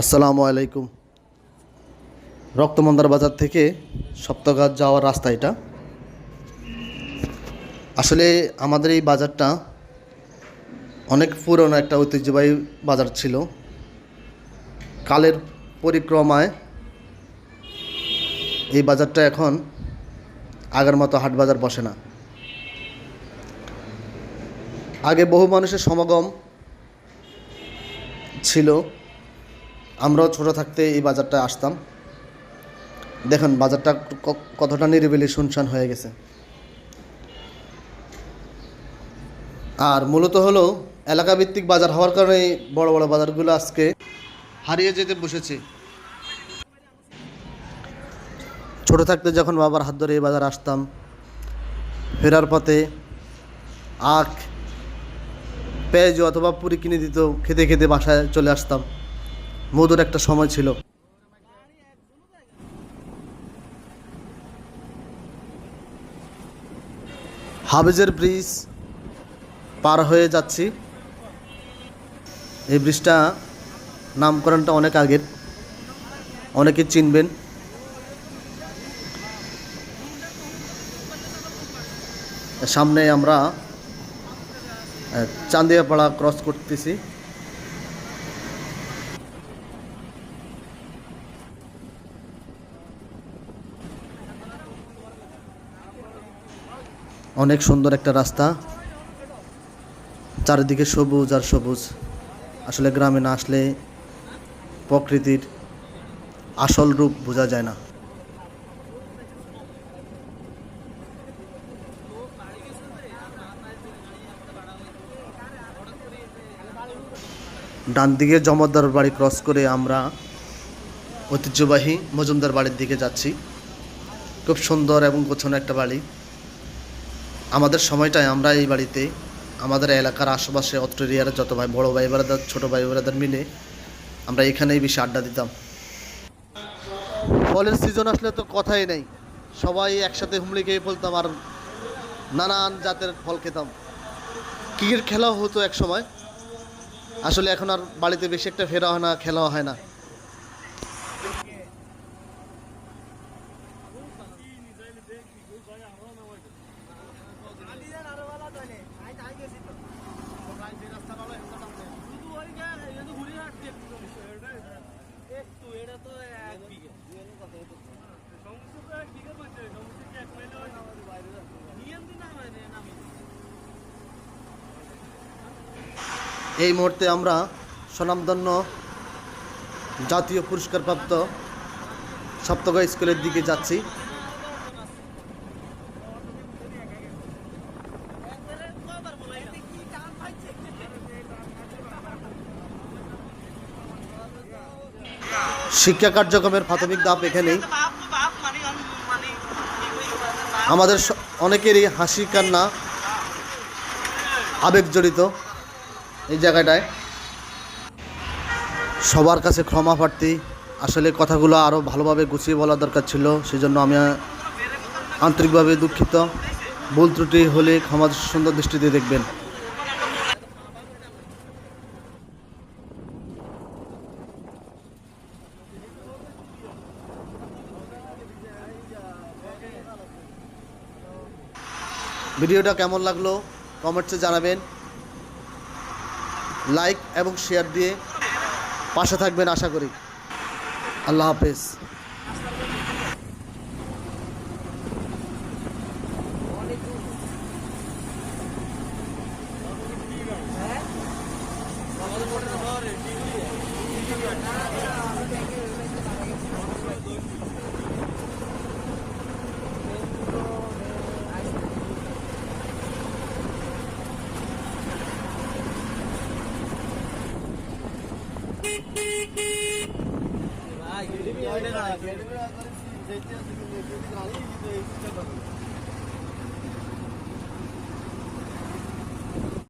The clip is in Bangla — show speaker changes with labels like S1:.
S1: আসসালামু আলাইকুম। রক্তমন্দার বাজার থেকে সপ্তঘাট যাওয়ার রাস্তা এটা। আসলে আমাদের এই বাজারটা অনেক পুরনো একটা ঐতিহ্যবাহী বাজার ছিল। কালের পরিক্রমায় এই বাজারটা এখন আগের মতো হাট বাজার বসে না। আগে বহু মানুষের সমাগম ছিল। আমরাও ছোট থাকতে এই বাজারটা আসতাম। দেখুন, বাজারটা কতটা নিরিবিলি শুনশান হয়ে গেছে। আর মূলত হলো এলাকাভিত্তিক বাজার হওয়ার কারণে বড় বড় বাজারগুলো আজকে হারিয়ে যেতে বসেছে। ছোট থাকতে যখন বাবার হাত ধরে এই বাজার আসতাম, ফেরার পথে আখ, পেঁয়াজ অথবা পুরি কিনে দিত, খেতে খেতে বাসায় চলে আসতাম। মধুর একটা সময় ছিল। হাবেজের ব্রিজ পার হয়ে যাচ্ছি। এই ব্রিজটা নামকরণটা অনেক আগের। অনেকে চিনবেন। সামনে আমরা চান্দিয়াপাড়া ক্রস করতেছি। অনেক সুন্দর একটা রাস্তা। চারিদিকে সবুজ আর সবুজ। আসলে গ্রামে না আসলে প্রকৃতির আসল রূপ বোঝা যায় না। ডান দিকে জমদ্দার বাড়ি ক্রস করে আমরা ঐতিহ্যবাহী মজুমদার বাড়ির দিকে যাচ্ছি। খুব সুন্দর এবং গোছানো একটা বাড়ি। আমাদের সময়টায় আমরা এই বাড়িতে, আমাদের এলাকার আশেপাশে অত্র যত ভাই, বড়ো ভাই বেড়াদার ছোটো ভাই বেড়াদার মিলে আমরা এখানেই বেশি আড্ডা দিতাম। ফলের সিজন আসলে তো কথাই নেই। সবাই একসাথে হুমড়ি খেয়ে ফেলতাম আর নানান জাতের ফল খেতাম। ক্রিকেট খেলাও হতো এক সময়। আসলে এখন আর বাড়িতে বেশি একটা ফেরা হয় না, খেলাও হয় না। এই মুহূর্তে আমরা স্বনামধন্য জাতীয় পুরস্কারপ্রাপ্ত সপ্তগা স্কুলের দিকে যাচ্ছি। শিক্ষা কার্যক্রমের প্রাথমিক ধাপ এখানেই। আমাদের অনেকেরই হাসি কান্না আবেগ জড়িত এই জায়গাটায়। সবার কাছে ক্ষমা প্রার্থী। আসলে কথাগুলো আরও ভালোভাবে গুছিয়ে বলা দরকার ছিল, সেজন্য আমি আন্তরিকভাবে দুঃখিত। ভুল ত্রুটি হলে ক্ষমা সুন্দর দৃষ্টিতে দেখবেন। ভিডিওটা কেমন লাগল কমেন্টসে জানাবেন। লাইক এবং শেয়ার দিয়ে পাশে থাকবেন আশা করি। আল্লাহ হাফেজ।
S2: öyle kalacak. Zeytin yazı günde, zeytin kaldı, gidip